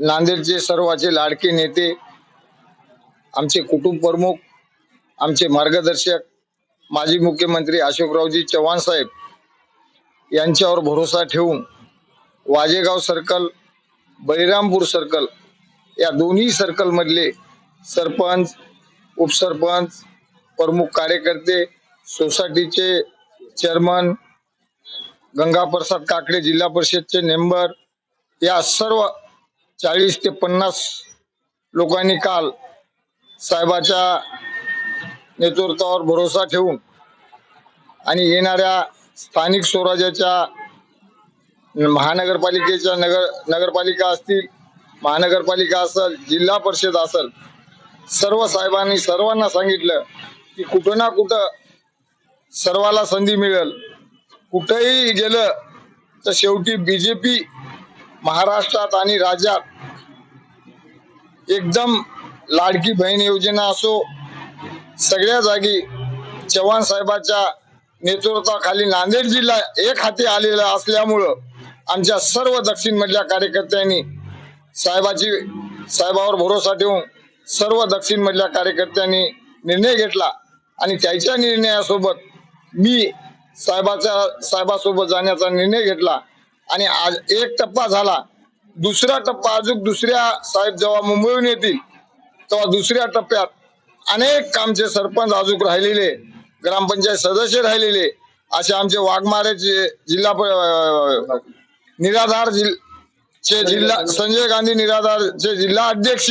नांदेडचे सर्वाचे लाडके नेते आमचे कुटुंब प्रमुख आमचे मार्गदर्शक माजी मुख्यमंत्री अशोकरावजी चव्हाण साहेब यांच्यावर भरोसा ठेवून वाजेगाव सर्कल बळीरामपूर सर्कल या दोन्ही सर्कलमधले सरपंच उपसरपंच प्रमुख कार्यकर्ते सोसायटीचे चेअरमन गंगाप्रसाद काकडे जिल्हा परिषदचे मेंबर या सर्व चाळीस ते पन्नास लोकांनी काल साहेबाच्या नेतृत्वावर भरोसा ठेवून आणि येणाऱ्या स्थानिक स्वराज्याच्या महानगरपालिकेच्या नगर नगरपालिका असतील महानगरपालिका असेल जिल्हा परिषद असेल सर्व साहेबांनी सर्वांना सांगितलं की कुठं ना कुठं सर्वाला संधी मिळेल. कुठेही गेलं तर शेवटी बीजेपी महाराष्ट्रात आणि राज्यात एकदम लाडकी बहीण योजना असो सगळ्या जागी चव्हाण साहेबाच्या नेतृत्वाखाली नांदेड जिल्हा एक हाती आलेला असल्यामुळं आमच्या सर्व दक्षिण मधल्या कार्यकर्त्यांनी साहेबाची साहेबावर भरोसा ठेवून सर्व दक्षिण मधल्या कार्यकर्त्यांनी निर्णय घेतला आणि त्याच्या निर्णयासोबत मी साहेबाच्या साहेबासोबत जाण्याचा निर्णय घेतला. आणि आज एक टप्पा झाला दुसरा टप्पा अजून दुसऱ्या साहेब जेव्हा मुंबईहून येतील तेव्हा दुसऱ्या टप्प्यात अनेक आमचे सरपंच अजून राहिलेले ग्रामपंचायत सदस्य राहिलेले असे आमचे वाघमारेचे जिल्हा प- निराधार जिल- चे जिल्हा संजय गांधी निराधारचे जिल्हा अध्यक्ष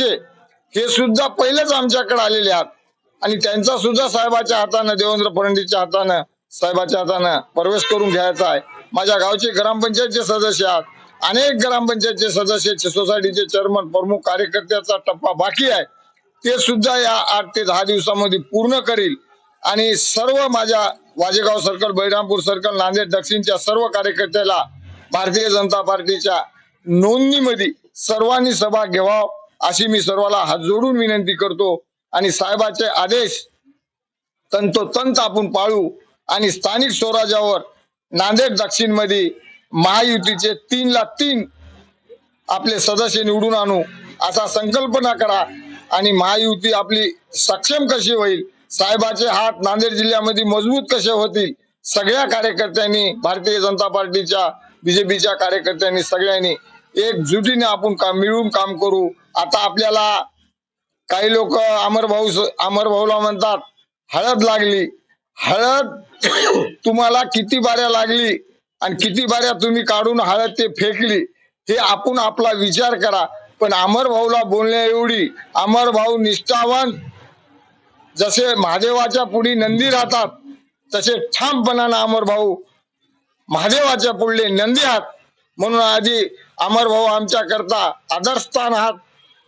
हे सुद्धा पहिलेच आमच्याकडे आलेले आहात. आणि त्यांचा सुद्धा साहेबाच्या हातानं देवेंद्र फडणवीसच्या हातानं साहेबाच्या हातानं प्रवेश करून घ्यायचा आहे. माझ्या गावचे ग्रामपंचायतचे सदस्य आहात. अनेक ग्रामपंचायतचे सदस्य सोसायटीचे चेअरमन प्रमुख कार्यकर्त्याचा टप्पा बाकी आहे. ते सुद्धा या आठ ते दहा दिवसामध्ये पूर्ण करील. आणि सर्व माझ्या वाजेगाव सर्कल बैरामपूर सर्कल नांदेड दक्षिणच्या सर्व कार्यकर्त्याला भारतीय जनता पार्टीच्या नोंदणीमध्ये सर्वांनी सभा घ्यावा अशी मी सर्वाला हात जोडून विनंती करतो. आणि साहेबाचे आदेश तंतोतंत आपण पाळू आणि स्थानिक स्वराज्यावर नांदेड दक्षिणमध्ये महायुतीचे तीन ला तीन आपले सदस्य निवडून आणू असा संकल्पना करा आणि महायुती आपली सक्षम कशी होईल? साहेबाचे हात नांदेड जिल्ह्यामध्ये मजबूत कसे होतील? सगळ्या कार्यकर्त्यांनी भारतीय जनता पार्टीच्या बीजेपीच्या कार्यकर्त्यांनी सगळ्यांनी एकजुटीने आपण काम मिळून काम करू. आता आपल्याला काही लोक अमर भाऊ अमर भाऊला म्हणतात हळद लागली. हळद तुम्हाला किती बाऱ्या लागली आणि किती बाऱ्या तुम्ही काढून हळद ते फेकली हे आपण आपला विचार करा. पण अमर भाऊला बोलण्या एवढी अमर भाऊ निष्ठावान जसे महादेवाच्या पुढे नंदी राहतात तसे ठामपणानं अमर भाऊ महादेवाच्या पुढले नंदी आहात. म्हणून आधी अमर भाऊ आमच्या करता आदरस्थान आहात.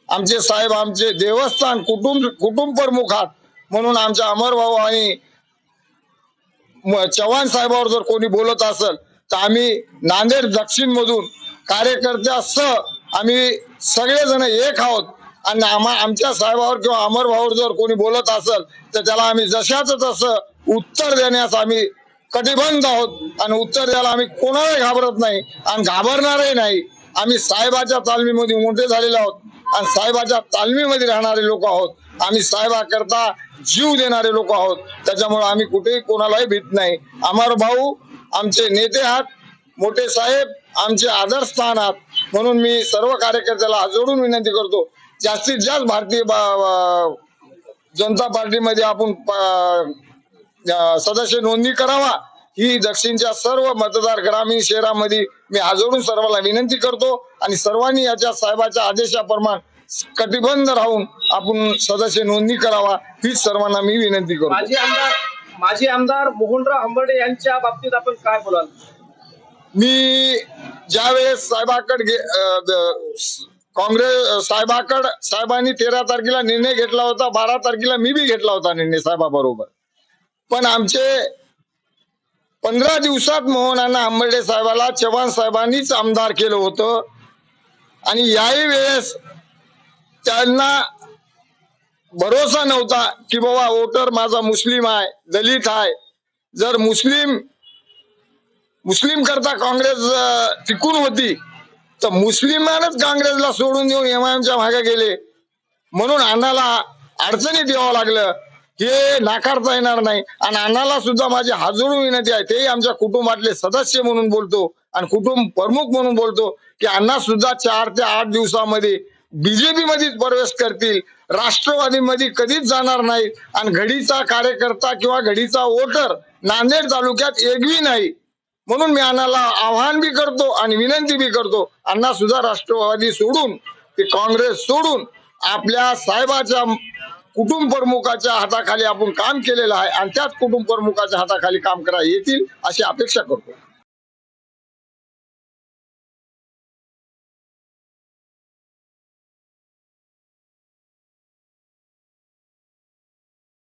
आमचे साहेब आमचे देवस्थान कुटुंब कुटुंब प्रमुख आहात. म्हणून आमच्या अमर भाऊ आणि चव्हाण साहेबावर जर कोणी बोलत असेल तर आम्ही नांदेड दक्षिण मधून कार्यकर्त्यासह आम्ही सगळेजण एक आहोत. आणि आम्हा आमच्या साहेबावर किंवा अमर भाऊवर जर कोणी बोलत असेल तर त्याला आम्ही जशाच तसं उत्तर देण्यास आम्ही कटिबंध आहोत. आणि उत्तर द्यायला आम्ही कोणालाही घाबरत नाही आणि घाबरणारही नाही. आम्ही साहेबाच्या तालमीमध्ये मोठे झालेले आहोत. आणि साहेबाच्या तालमीमध्ये राहणारे लोक आहोत. आम्ही साहेबाकरता जीव देणारे लोक आहोत. त्याच्यामुळे आम्ही कुठेही कोणालाही भीत नाही. अमर भाऊ आमचे नेते आहात मोठे साहेब आमचे आदर्शस्थान आहात. म्हणून मी सर्व कार्यकर्त्याला हात जोडून विनंती करतो जास्तीत जास्त भारतीय बा- जनता पार्टीमध्ये आपण प- सदस्य नोंदणी करावा. ही दक्षिणच्या सर्व मतदार ग्रामीण शहरामध्ये मी आजोडून सर्वांना विनंती करतो आणि सर्वांनी याच्या साहेबाच्या आदेशाप्रमाणे कटिबंध राहून आपण सदस्य नोंदणी करावा हीच सर्वांना मी विनंती करतो. माजी आमदार माजी आमदार मोहनराव हंबर्डे यांच्या बाबतीत आपण काय बोलाल? मी ज्यावेळेस साहेबाकडे गे- अं, द- काँग्रेस साहेबाकड साहेबांनी तेरा तारखेला निर्णय घेतला होता बारा तारखेला मी बी घेतला होता निर्णय साहेबाबरोबर. पण आमचे पंधरा दिवसात मोहनाना आंबर्डे साहेबाला चव्हाण साहेबांनीच आमदार केलं होतं. आणि याही वेळेस त्यांना भरोसा नव्हता की बाबा वोटर माझा मुस्लिम आहे दलित आहे. जर मुस्लिम मुस्लिम करता काँग्रेस टिकून होती तर मुस्लिमानच काँग्रेसला सोडून देऊन एमआयएमच्या मागे गेले. म्हणून अण्णाला अडचणीत यावं लागलं. हे नाकारता येणार नाही. आणि अण्णाला सुद्धा माझी हाजरू विनंती आहे. तेही आमच्या कुटुंबातले सदस्य म्हणून बोलतो आणि कुटुंब प्रमुख म्हणून बोलतो की अण्णा सुद्धा चार ते आठ दिवसामध्ये बीजेपी मध्ये प्रवेश करतील. राष्ट्रवादीमध्ये कधीच जाणार नाहीत आणि घडीचा कार्यकर्ता किंवा घडीचा वोटर नांदेड तालुक्यात एकवी नाही. म्हणून मी अण्णाला आव्हान बी करतो आणि विनंती बी करतो अण्णा सुद्धा राष्ट्रवादी सोडून ते काँग्रेस सोडून आपल्या साहेबाच्या कुटुंब प्रमुखाच्या हाताखाली आपण काम केलेलं आहे आणि त्याच कुटुंब प्रमुखाच्या हाताखाली काम करा येतील अशी अपेक्षा करतो.